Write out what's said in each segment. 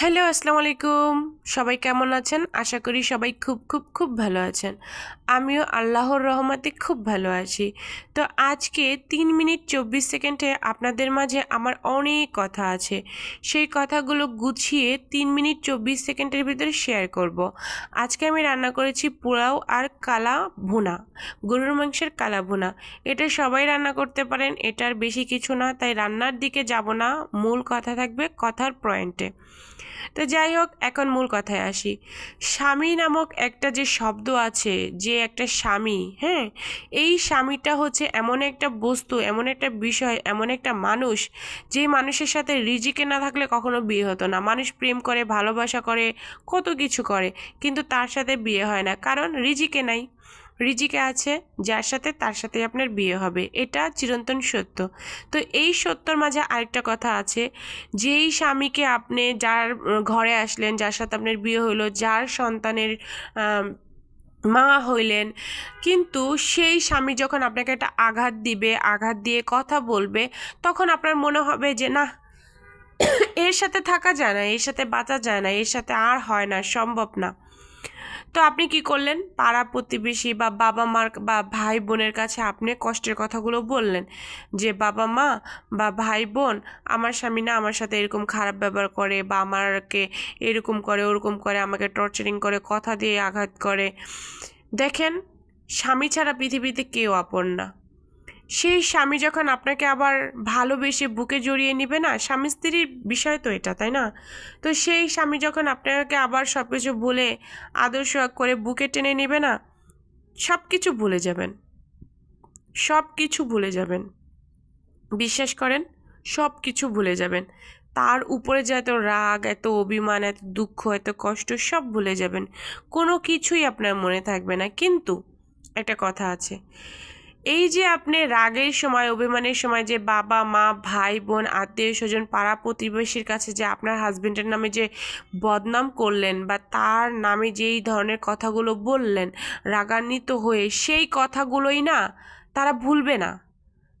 Hello, আসসালামু আলাইকুম। সবাই কেমন আছেন? আশা করি সবাই খুব খুব খুব ভালো আছেন। আমিও আল্লাহর রহমতে খুব ভালো আছি। তো আজকে তিন মিনিট চব্বিশ সেকেন্ডে আপনাদের মাঝে আমার অনেক কথা আছে। সেই কথাগুলো গুছিয়ে তিন মিনিট চব্বিশ সেকেন্ডের ভিতরে শেয়ার করব। আজকে আমি রান্না করেছি পোলাও আর কালা ভুনা, গরুর মাংসের কালা ভুনা। এটা সবাই রান্না করতে পারেন, এটার বেশি কিছু না, তাই রান্নার দিকে যাব না। মূল কথা থাকবে কথার পয়েন্টে। তো যাই হোক, এখন মূল কথায় আসি। স্বামী নামক একটা যে শব্দ আছে, যে একটা স্বামী হ্যাঁ? এই স্বামীটা হচ্ছে এমন একটা বস্তু, এমন একটা বিষয়, এমন একটা মানুষ, যে মানুষের সাথে রিজিকে না থাকলে কখনো বিয়ে হতো না। মানুষ প্রেম করে, ভালোবাসা করে, কত কিছু করে, কিন্তু তার সাথে বিয়ে হয় না। কারণ রিজিকে নাই। রিজিকে আছে, যার সাথে তার সাথে আপনার বিয়ে হবে। এটা চিরন্তন সত্য। তো এই সত্যর মাঝে আরেকটা কথা আছে, যেই স্বামীকে আপনি যার ঘরে আসলেন, যার সাথে আপনার বিয়ে হইল, যার সন্তানের মা হইলেন, কিন্তু সেই স্বামী যখন আপনাকে একটা আঘাত দিবে, আঘাত দিয়ে কথা বলবে, তখন আপনার মনে হবে যে না এর সাথে থাকা যায় না, এর সাথে বাঁচা যায় না, এর সাথে আর হয় না, সম্ভব না। তো আপনি কি করলেন? পাড়া প্রতিবেশী বা বাবা মার বা ভাই বোনের কাছে আপনি কষ্টের কথাগুলো বললেন যে, বাবা মা বা ভাই বোন, আমার স্বামী না আমার সাথে এরকম খারাপ ব্যবহার করে বা আমারকে এরকম করে, ওরকম করে, আমাকে টর্চারিং করে, কথা দিয়ে আঘাত করে। দেখেন, স্বামী ছাড়া পৃথিবীতে কেউ আপন না। সেই স্বামী যখন আপনাকে আবার ভালোবেসে বুকে জড়িয়ে নিবে না, স্বামী স্ত্রীর বিষয় তো এটা, তাই না? তো সেই স্বামী যখন আপনাকে আবার সব কিছু বলে আদর্শ করে বুকে টেনে নেবে না সব কিছু ভুলে যাবেন। সব কিছু ভুলে যাবেন। বিশ্বাস করেন? সব কিছু ভুলে যাবেন। তার উপরে যে এত রাগ, এত অভিমান, এত দুঃখ, এত কষ্ট, সব ভুলে যাবেন। কোনো কিছুই আপনার মনে থাকবে না। কিন্তু একটা কথা আছে এই যে আপনি রাগের সময়, অভিমানের সময় যে বাবা, মা, ভাই, বোন, আত্মীয় স্বজন, পাড়া প্রতিবেশীর কাছে যে আপনার হাজব্যান্ডের নামে যে বদনাম করলেন বা তার নামে যেই ধরনের কথাগুলো বললেন, রাগান্বিত হয়ে সেই কথাগুলোই না তারা ভুলবে না।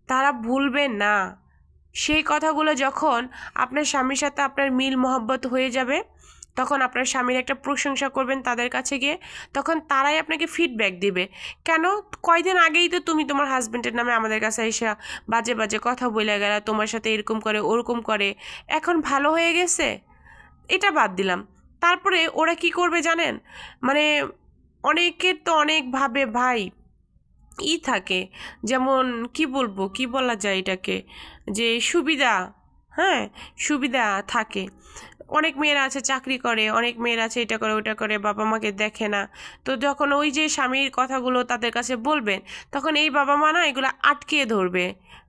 তারা ভুলবে না। সেই কথাগুলো যখন আপনার স্বামীর সাথে আপনার মিল মহব্বত হয়ে যাবে তখন আপনার স্বামীর একটা প্রশংসা করবেন তাদের কাছে গিয়ে, তখন তারাই আপনাকে ফিডব্যাক দিবে। কেন? কয়দিন আগেই তো তুমি তোমার হাজব্যান্ডের নামে আমাদের কাছে এসে বাজে বাজে কথা বলে গেল, তোমার সাথে এরকম করে, ওরকম করে। এখন ভালো হয়ে গেছে? এটা বাদ দিলাম। তারপরে ওরা কি করবে জানেন? মানে অনেকের তো অনেকভাবে ভাই ই থাকে, যেমন কি বলব, কি বলা যায় এটাকে? যে সুবিধা হ্যাঁ? সুবিধা থাকে। অনেক মেয়েরা আছে, চাকরি করে, অনেক মেয়েরা আছে, এটা করে, ওটা করে, বাবা মাকে দেখে না। তো যখন ওই যে স্বামীর কথাগুলো তাদের কাছে বলবেন, তখন এই বাবা মা না এগুলো আটকে ধরবে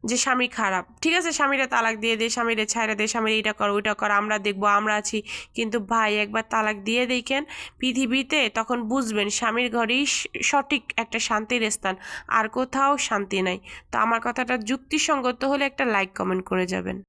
যে স্বামী খারাপ। ঠিক আছে, স্বামীরা তালাক দিয়ে দে, স্বামীরা ছাইরা দে, স্বামীর এইটা কর ওইটা কর, আমরা দেখব, আমরা আছি। কিন্তু ভাই, একবার তালাক দিয়ে দেখেন পৃথিবীতে, তখন বুঝবেন স্বামীর ঘরেই সঠিক একটা শান্তির স্থান, আর কোথাও শান্তি নাই। তো আমার কথাটা যুক্তিসঙ্গত হলে একটা লাইক কমেন্ট করে যাবেন।